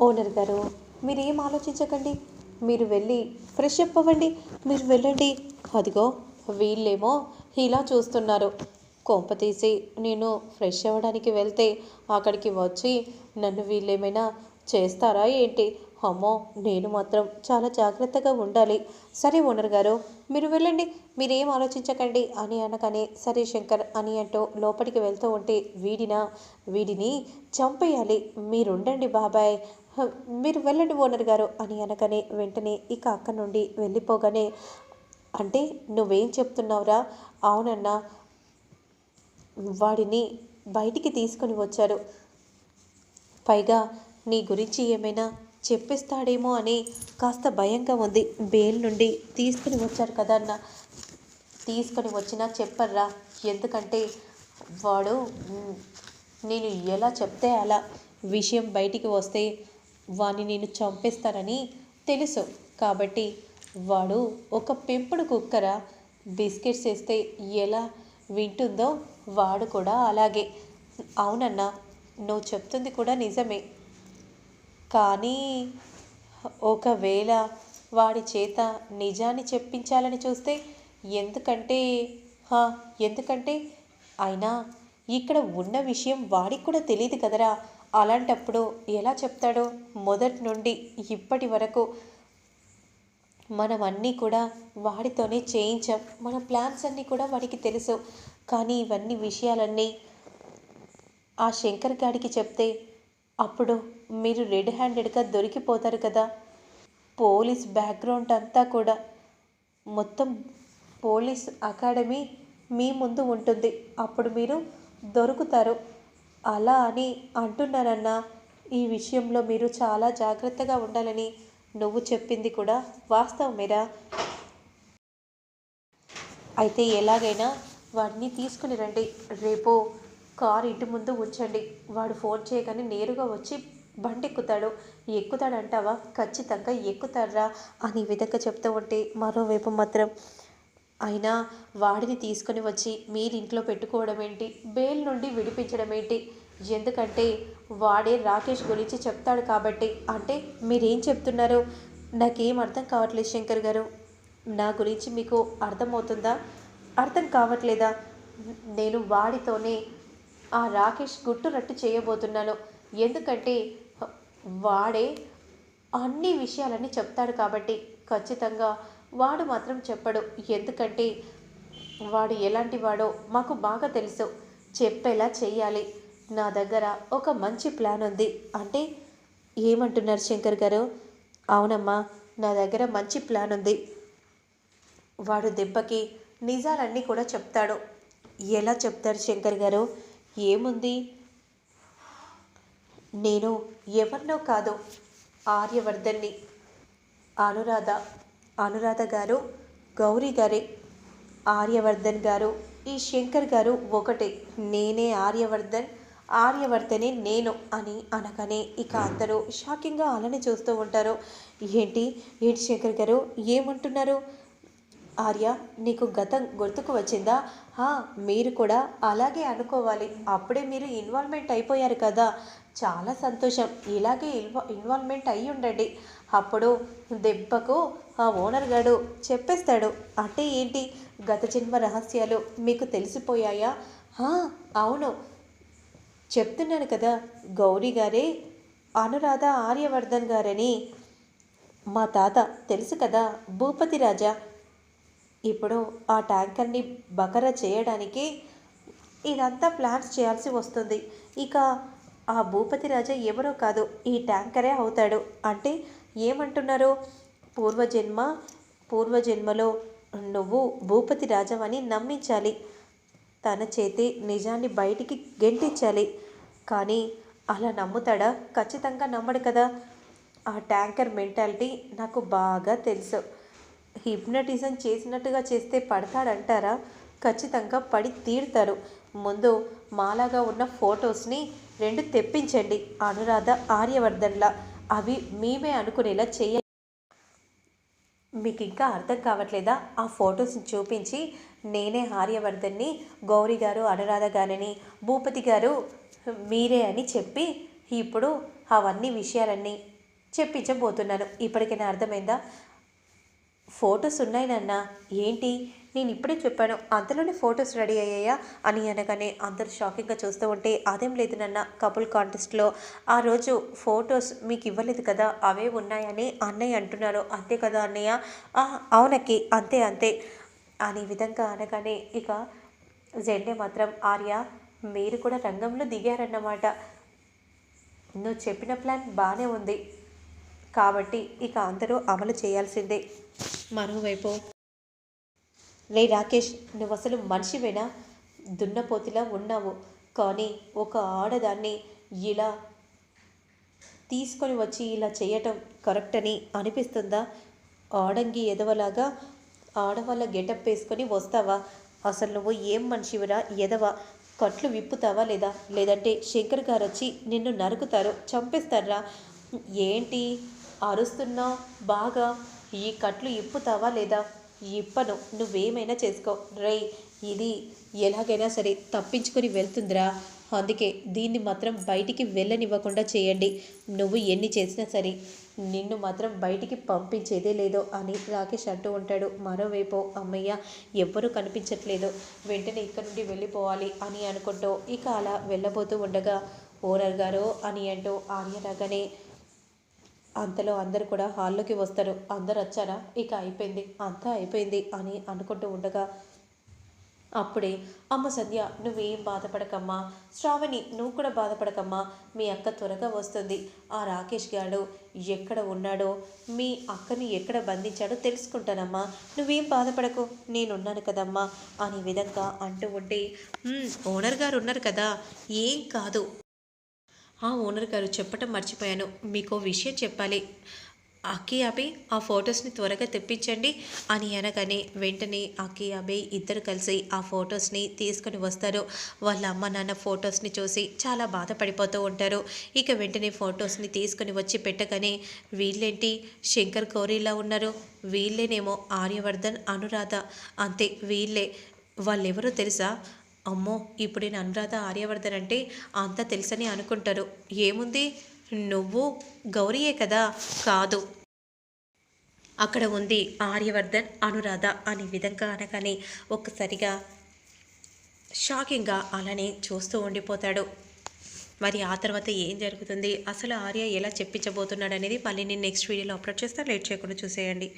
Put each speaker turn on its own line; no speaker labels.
Owner గారు మీరేం ఆలోచించకండి. మీరు వెళ్ళి ఫ్రెష్ అప్ అవ్వండి. మీరు వెళ్ళండి. అదిగో వీళ్ళేమో ఇలా చూస్తున్నారు. కొంప తీసి నేను ఫ్రెష్ అవ్వడానికి వెళ్తే అక్కడికి వచ్చి నన్ను వీళ్ళేమైనా చేస్తారా ఏంటి? అమ్మో నేను మాత్రం చాలా జాగ్రత్తగా ఉండాలి. సరే ఓనర్ గారు మీరు వెళ్ళండి. మీరేం ఆలోచించకండి. అని అనగానే సరే శంకర్ అని అంటూ లోపలికి వెళ్తూ ఉంటే వీడినా వీడిని చంపేయాలి. మీరుండండి బాబాయ్. మీరు వెళ్ళండి ఓనర్ గారు అని అనగానే వెంటనే ఇక అక్క నుండి వెళ్ళిపోగానే అంటే నువ్వేం చెప్తున్నావురా? అవునన్నా. వాడిని బయటికి తీసుకొని వచ్చారు. పైగా నీ గురించి ఏమైనా చెప్పిస్తాడేమో అని కాస్త భయంగా ఉంది. బెయిల్ నుండి తీసుకుని వచ్చారు కదా అన్న తీసుకొని వచ్చినా చెప్పర్రా. ఎందుకంటే వాడు నేను ఎలా చెప్తే అలా విషయం బయటికి వస్తే వాడిని నేను చంపేస్తానని తెలుసు. కాబట్టి వాడు ఒక పెంపుడు కుక్కర? బిస్కెట్స్ వేస్తే ఎలా వింటుందో వాడు కూడా అలాగే. అవునన్నా నువ్వు చెప్తుంది కూడా నిజమే. కానీ ఒకవేళ వాడి చేత నిజాన్ని చెప్పించాలని చూస్తే ఎందుకంటే హా, ఎందుకంటే అయినా ఇక్కడ ఉన్న విషయం వాడికి కూడా తెలియదు కదరా. అలాంటప్పుడు ఎలా చెప్తాడో మొదటి నుండి ఇప్పటి వరకు మనం అన్నీ కూడా వాడితోనే చేయించాం. మన ప్లాన్స్ అన్నీ కూడా వాడికి తెలుసు. కానీ ఇవన్నీ విషయాలన్నీ ఆ శంకర్ గారికి చెప్తే అప్పుడు మీరు రెడ్ హ్యాండెడ్గా దొరికిపోతారు కదా. పోలీస్ బ్యాక్గ్రౌండ్ అంతా కూడా. మొత్తం పోలీస్ అకాడమీ మీ ముందు ఉంటుంది. అప్పుడు మీరు దొరుకుతారు. అలా అని అంటున్నానన్నా ఈ విషయంలో మీరు చాలా జాగ్రత్తగా ఉండాలని నువ్వు చెప్పింది కూడా వాస్తవమేరా అయితే ఎలాగైనా వాడిని తీసుకుని రండి. రేపు కారు ఇంటి ముందు ఉంచండి. వాడు ఫోన్ చేయగానే నేరుగా వచ్చి బండి ఎక్కుతాడు ఎక్కుతాడంటావా? ఖచ్చితంగా ఎక్కుతాడ్రా అని విధంగా చెప్తూ ఉంటే మరోవైపు మాత్రం అయినా వాడిని తీసుకొని వచ్చి మీరు ఇంట్లో పెట్టుకోవడం ఏంటి? బెయిల్ నుండి విడిపించడం ఏంటి? ఎందుకంటే వాడే రాకేష్ గురించి చెప్తాడు కాబట్టి. అంటే మీరేం చెప్తున్నారు? నాకేం అర్థం కావట్లేదు శంకర్ గారు. నా గురించి మీకు అర్థమవుతుందా? అర్థం కావట్లేదా? నేను వాడితోనే ఆ రాకేష్ గుట్టురట్టు చేయబోతున్నాను. ఎందుకంటే వాడే అన్ని విషయాలన్నీ చెప్తాడు కాబట్టి ఖచ్చితంగా వాడు మాత్రం చెప్పడు. ఎందుకంటే వాడు ఎలాంటి వాడో మాకు బాగా తెలుసు. చెప్పేలా చేయాలి నా దగ్గర ఒక మంచి ప్లాన్ ఉంది. అంటే ఏమంటున్నారు శంకర్ గారు? అవునమ్మా నా దగ్గర మంచి ప్లాన్ ఉంది. వాడు దెబ్బకి నిజాలన్నీ కూడా చెప్తాడు. ఎలా చెప్తారు శంకర్ గారు? ఏముంది? నేను ఎవరినో కాదు ఆర్యవర్ధన్ని. అనురాధ అనురాధ గారు గౌరీ గారే. ఆర్యవర్ధన్ గారు ఈ శంకర్ గారు ఒకటే. నేనే ఆర్యవర్ధన్ ఆర్యవర్ధనే నేను అని అనగానే ఇక అందరూ షాకింగ్గా అలానే చూస్తూ ఉంటారు. ఏంటి? ఏంటి శంకర్ గారు? ఏమంటున్నారు? ఆర్య నీకు గతం గుర్తుకు వచ్చిందా? హా, మీరు కూడా అలాగే అనుకోవాలి. అప్పుడే మీరు ఇన్వాల్వ్మెంట్ అయిపోయారు కదా. చాలా సంతోషం. ఇలాగే ఇన్వా ఇన్వాల్వ్మెంట్ అయ్యి ఉండండి. అప్పుడు దెబ్బకు ఆ ఓనర్ గాడు చెప్పేస్తాడు. అంటే ఏంటి? గత జన్మ రహస్యాలు మీకు తెలిసిపోయాయా? అవును. చెప్తున్నాను కదా గౌరీ గారే అనురాధ ఆర్యవర్ధన్ గారని. మా తాత తెలుసు కదా భూపతి రాజా. ఇప్పుడు ఆ ట్యాంకర్ని బకర చేయడానికి ఇదంతా ప్లాన్స్ చేయాల్సి వస్తుంది. ఇక ఆ భూపతి రాజా ఎవరో కాదు ఈ ట్యాంకరే అవుతాడు. అంటే ఏమంటున్నారు? పూర్వజన్మ పూర్వజన్మలో నువ్వు భూపతి రాజవని నమ్మించాలి. తన చేతి నిజాన్ని బయటికి గెంటించాలి. కానీ అలా నమ్ముతాడా? ఖచ్చితంగా నమ్మడు కదా. ఆ ట్యాంకర్ మెంటాలిటీ నాకు బాగా తెలుసు. హిప్నటిజం చేసినట్టుగా చేస్తే పడతాడంటారా? ఖచ్చితంగా పడి తీరుతారు. ముందు మాలాగా ఉన్న ఫొటోస్ని రెండు తెప్పించండి. అనురాధ ఆర్యవర్ధన్లా. అవి మేమే అనుకునేలా చేయ మీకు ఇంకా అర్థం కావట్లేదా? ఆ ఫొటోస్ని చూపించి నేనే ఆర్యవర్ధన్ని గౌరీ గారు అనురాధ గారిని భూపతి గారు మీరే అని చెప్పి ఇప్పుడు అవన్నీ విషయాలన్నీ చెప్పించబోతున్నాను. ఇప్పటికైనా అర్థమైందా? ఫొటోస్ ఉన్నాయి నాన్న. ఏంటి? నేను ఇప్పుడే చెప్పాను అంతలోనే ఫొటోస్ రెడీ అయ్యాయా? అని అనగానే అందరూ షాకింగ్గా చూస్తూ ఉంటే అదేం లేదు నాన్న. కపుల్ కాంటెస్ట్లో ఆ రోజు ఫొటోస్ మీకు ఇవ్వలేదు కదా అవే ఉన్నాయని అన్నయ్య అంటున్నారు అంతే కదా అన్నయ్య? అవునకి అంతే అంతే. అనే విధంగా అనగానే ఇక జెండే మాత్రం ఆర్య మీరు కూడా రంగంలో దిగారన్నమాట. నువ్వు చెప్పిన ప్లాన్ బాగానే ఉంది. కాబట్టి ఇక అందరూ అమలు చేయాల్సిందే. మరోవైపు. రే రాకేష్ నువ్వు అసలు మనిషివేనా? దున్నపోతిలా ఉన్నావు. కానీ ఒక ఆడదాన్ని ఇలా తీసుకొని వచ్చి ఇలా చేయటం కరెక్ట్ అని అనిపిస్తుందా? ఆడంగి ఎదవలాగా ఆడవాళ్ళ గెటప్ వేసుకొని వస్తావా? అసలు నువ్వు ఏం మనిషివిరా? ఎదవా? కట్లు విప్పుతావా లేదా? లేదంటే శంకర్ గారు వచ్చి నిన్ను నరుకుతారు చంపేస్తారా? ఏంటి? అరుస్తున్నావు బాగా ఈ కట్లు ఇప్పుతావా లేదా? ఇప్పను నువ్వేమైనా చేసుకో. రే ఇది ఎలాగైనా సరే తప్పించుకొని వెళ్తుందిరా. అందుకే దీన్ని మాత్రం బయటికి వెళ్ళనివ్వకుండా చేయండి. నువ్వు ఎన్ని చేసినా సరే నిన్ను మాత్రం బయటికి పంపించేదే లేదో అని రాకేష్ అంటూ ఉంటాడు. మరోవైపు అమ్మయ్య ఎవ్వరూ కనిపించట్లేదు. వెంటనే ఇక్కడ నుండి వెళ్ళిపోవాలి అని అనుకుంటూ ఇక అలా వెళ్ళబోతూ ఉండగా ఓనర్ గారు అని అంటూ ఆర్య రాగానే అంతలో అందరు కూడా హాల్లోకి వస్తారు. అందరు వచ్చారా? ఇక అయిపోయింది. అంతా అయిపోయింది అని అనుకుంటూ ఉండగా అప్పుడే అమ్మ సంధ్య నువ్వేం బాధపడకమ్మా. శ్రావణి నువ్వు కూడా బాధపడకమ్మా. మీ అక్క త్వరగా వస్తుంది. ఆ రాకేష్ గాడు ఎక్కడ ఉన్నాడో మీ అక్కని ఎక్కడ బంధించాడో తెలుసుకుంటానమ్మా. నువ్వేం బాధపడకు. నేనున్నాను కదమ్మా అనే విధంగా అంటూ ఉంటే ఓనర్ గారు ఉన్నారు కదా. ఏం కాదు. ఆ ఓనర్ గారు చెప్పటం మర్చిపోయాను. మీకు విషయం చెప్పాలి. అక్కి అబే ఆ ఫొటోస్ని త్వరగా తెప్పించండి అని అనగానే వెంటనే అక్కి అబే ఇద్దరు కలిసి ఆ ఫొటోస్ని తీసుకొని వస్తారు. వాళ్ళ అమ్మ నాన్న ఫొటోస్ని చూసి చాలా బాధపడిపోతూ ఉంటారు. ఇక వెంటనే ఫొటోస్ని తీసుకొని వచ్చి పెట్టగానే వీళ్ళేంటి? శంకర్ గౌరీలా ఉన్నారు. వీళ్ళేనేమో ఆర్యవర్ధన్ అనురాధ. అంతే వీళ్ళే. వాళ్ళెవరో తెలుసా? అమ్మో ఇప్పుడు నేను అనురాధ ఆర్యవర్ధన్ అంటే అంతా తెలుసని అనుకుంటారు. ఏముంది? నువ్వు గౌరీయే కదా? కాదు. అక్కడ ఉంది ఆర్యవర్ధన్ అనురాధ అనే విధంగా అనగానే ఒక్కసారిగా షాకింగ్గా అలానే చూస్తూ ఉండిపోతాడు. మరి ఆ తర్వాత ఏం జరుగుతుంది? అసలు ఆర్య ఎలా చెప్పించబోతున్నాడు అనేది మళ్ళీ నేను నెక్స్ట్ వీడియోలో అప్లోడ్ చేస్తాను లేట్ చేయకుండా చూసేయండి.